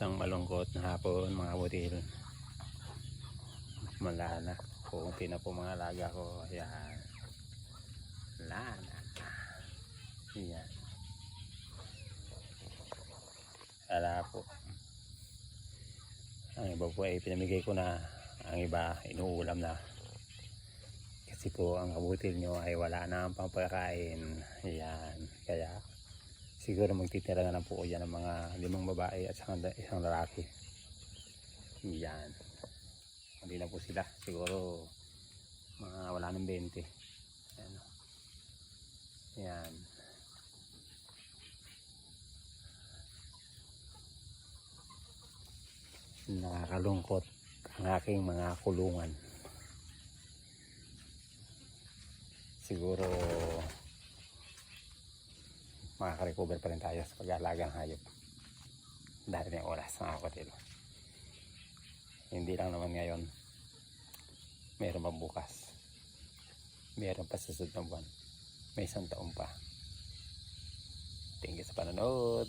Isang malungkot na hapon mga butil. Wala na. Kunti na po mga alaga ko. Ayan. Wala na. Ayan. Wala po. Ang iba po ay pinamigay ko na. Ang iba inuulam na. Kasi po ang kabutil nyo ay wala na ang pampakain. Ayan. Kaya siguro magtitira na lang po yan ng mga limang babae at isang, isang lalaki. Yan. Hindi na po sila. Siguro mga wala ng 20. Yan. Yan. Nakakalungkot ang aking mga kulungan. Siguro makaka-recover pa rin tayo sa pag-aalagang hayop. Dahil yung oras mga kapatid. Hindi lang naman ngayon. Meron pa bukas. Meron pa sa susunod na buwan. May isang taon pa. Thank you sa panonood.